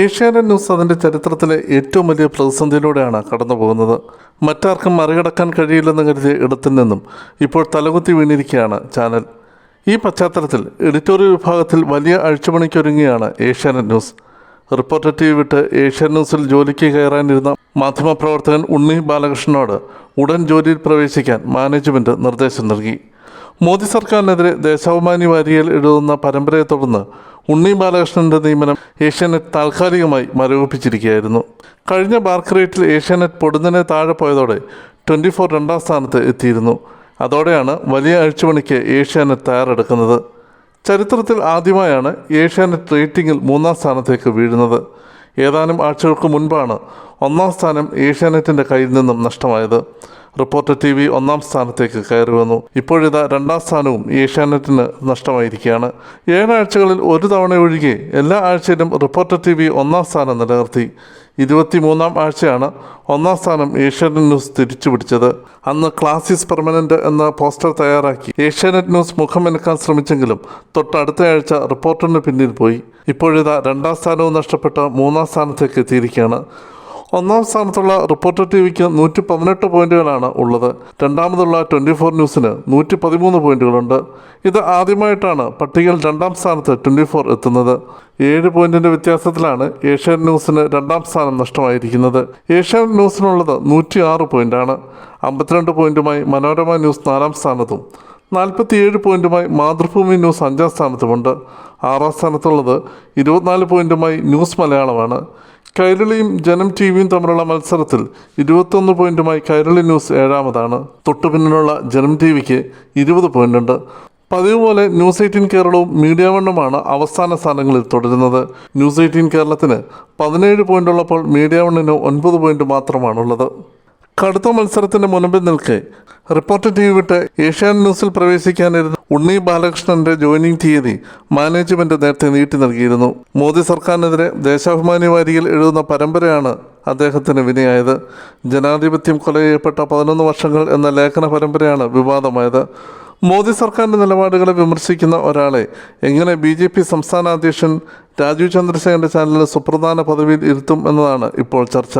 Asianet news അതിന്റെ ചരിത്രത്തിലെ ഏറ്റവും വലിയ പ്രതിസന്ധിയിലൂടെയാണ് കടന്നു പോകുന്നത് മറ്റാർക്കും മറികടക്കാൻ കഴിയില്ലെന്ന് കരുതിയ ഇടത്തിൽ നിന്നും ഇപ്പോൾ തലകുത്തി വീണിരിക്കുകയാണ് ചാനൽ. ഈ പശ്ചാത്തലത്തിൽ എഡിറ്റോറിയൽ വിഭാഗത്തിൽ വലിയ അഴിച്ചുപണിക്കൊരുങ്ങിയാണ് Asianet news. Reporter T V വിട്ട് ഏഷ്യാനെറ്റ് ന്യൂസിൽ ജോലിക്ക് കയറാനിരുന്ന മാധ്യമപ്രവർത്തകൻ ഉണ്ണി ബാലകൃഷ്ണനോട് ഉടൻ ജോലിയിൽ പ്രവേശിക്കാൻ മാനേജ്മെന്റ് നിർദ്ദേശം നൽകി. മോദി സർക്കാരിനെതിരെ ദേശാഭിമാനി വാരികയിൽ എഴുതുന്ന പരമ്പരയെ തുടർന്ന് ഉണ്ണി ബാലകൃഷ്ണന്റെ നിയമനം ഏഷ്യാനെറ്റ് താൽക്കാലികമായി മരവിപ്പിച്ചിരിക്കുകയായിരുന്നു. കഴിഞ്ഞ ബാർക്ക് റേറ്റിൽ ഏഷ്യാനെറ്റ് പൊടുന്നനെ താഴെ പോയതോടെ ട്വന്റി ഫോർ രണ്ടാം സ്ഥാനത്ത് എത്തിയിരുന്നു. അതോടെയാണ് വലിയ അഴിച്ചുപണിക്ക് ഏഷ്യാനെറ്റ് തയ്യാറെടുക്കുന്നത്. ചരിത്രത്തിൽ ആദ്യമായാണ് ഏഷ്യാനെറ്റ് റേറ്റിംഗിൽ മൂന്നാം സ്ഥാനത്തേക്ക് വീഴുന്നത്. ഏതാനും ആഴ്ചകൾക്ക് മുൻപാണ് ഒന്നാം സ്ഥാനം ഏഷ്യാനെറ്റിന്റെ കയ്യിൽ നിന്നും നഷ്ടമായത്. റിപ്പോർട്ടർ ടി വി ഒന്നാം സ്ഥാനത്തേക്ക് കയറി വന്നു. ഇപ്പോഴിതാ രണ്ടാം സ്ഥാനവും ഏഷ്യാനെറ്റിന് നഷ്ടമായിരിക്കുകയാണ്. ഏഴാഴ്ചകളിൽ ഒരു തവണ ഒഴികെ എല്ലാ ആഴ്ചയിലും റിപ്പോർട്ടർ ടി വി ഒന്നാം സ്ഥാനം നിലനിർത്തി. ഇരുപത്തിമൂന്നാം ആഴ്ചയാണ് ഒന്നാം സ്ഥാനം ഏഷ്യാനെറ്റ് ന്യൂസ് തിരിച്ചു പിടിച്ചത്. അന്ന് ക്ലാസിസ് പെർമനന്റ് എന്ന പോസ്റ്റർ തയ്യാറാക്കി ഏഷ്യാനെറ്റ് ന്യൂസ് മുഖമെനക്കാൻ ശ്രമിച്ചെങ്കിലും തൊട്ടടുത്ത ആഴ്ച റിപ്പോർട്ടറിന് പിന്നിൽ പോയി. ഇപ്പോഴിതാ രണ്ടാം സ്ഥാനവും നഷ്ടപ്പെട്ട മൂന്നാം സ്ഥാനത്തേക്ക് എത്തിയിരിക്കുകയാണ്. ഒന്നാം സ്ഥാനത്തുള്ള റിപ്പോർട്ടർ ടി വിക്ക് നൂറ്റി പതിനെട്ട് പോയിന്റുകളാണ് ഉള്ളത്. രണ്ടാമതുള്ള ട്വന്റി ഫോർ ന്യൂസിന് നൂറ്റി പതിമൂന്ന് പോയിന്റുകളുണ്ട്. ഇത് ആദ്യമായിട്ടാണ് പട്ടികയിൽ രണ്ടാം സ്ഥാനത്ത് ട്വന്റി ഫോർ എത്തുന്നത്. ഏഴ് പോയിന്റിന്റെ വ്യത്യാസത്തിലാണ് ഏഷ്യൻ ന്യൂസിന് രണ്ടാം സ്ഥാനം നഷ്ടമായിരിക്കുന്നത്. ഏഷ്യൻ ന്യൂസിനുള്ളത് നൂറ്റി ആറ് പോയിന്റാണ്. അമ്പത്തിരണ്ട് പോയിന്റുമായി മനോരമ ന്യൂസ് നാലാം സ്ഥാനത്തും നാൽപ്പത്തിയേഴ് പോയിന്റുമായി മാതൃഭൂമി ന്യൂസ് അഞ്ചാം സ്ഥാനത്തുമുണ്ട്. ആറാം സ്ഥാനത്തുള്ളത് ഇരുപത്തിനാല് പോയിന്റുമായി ന്യൂസ് മലയാളമാണ്. കൈരളിയും ജനം ടി വിയും തമ്മിലുള്ള മത്സരത്തിൽ ഇരുപത്തൊന്ന് പോയിന്റുമായി കൈരളി ന്യൂസ് ഏഴാമതാണ്. തൊട്ടു പിന്നിലുള്ള ജനം ടി വിക്ക് ഇരുപത് പോയിന്റുണ്ട്. പതിവ് പോലെ ന്യൂസ് എയ്റ്റീൻ കേരളവും മീഡിയ വണ്ണുമാണ് അവസാന സ്ഥാനങ്ങളിൽ തുടരുന്നത്. ന്യൂസ് എയ്റ്റീൻ കേരളത്തിന് പതിനേഴ് പോയിന്റുള്ളപ്പോൾ മീഡിയ വണ്ണിന് ഒൻപത് പോയിന്റ് മാത്രമാണുള്ളത്. കടുത്ത മത്സരത്തിന്റെ മുൻപിൽ നിൽക്കെ റിപ്പോർട്ട് ടി വി വിട്ട് ഏഷ്യാനെറ്റ് ന്യൂസിൽ പ്രവേശിക്കാനിരുന്ന ഉണ്ണി ബാലകൃഷ്ണന്റെ ജോയിനിങ് തീയതി മാനേജ്മെന്റ് നേരത്തെ നീട്ടി നൽകിയിരുന്നു. മോദി സർക്കാരിനെതിരെ ദേശാഭിമാനി വാരിയിൽ എഴുതുന്ന പരമ്പരയാണ് അദ്ദേഹത്തിന് വിനയായത്. ജനാധിപത്യം കൊല ചെയ്യപ്പെട്ട പതിനൊന്ന് വർഷങ്ങൾ എന്ന ലേഖന പരമ്പരയാണ് വിവാദമായത്. മോദി സർക്കാരിന്റെ നിലപാടുകളെ വിമർശിക്കുന്ന ഒരാളെ എങ്ങനെ ബി ജെ പി സംസ്ഥാന അധ്യക്ഷൻ രാജീവ് ചന്ദ്രശേഖരന്റെ ചാനലിൽ സുപ്രധാന പദവിയിൽ ഇരുത്തും എന്നതാണ് ഇപ്പോൾ ചർച്ച.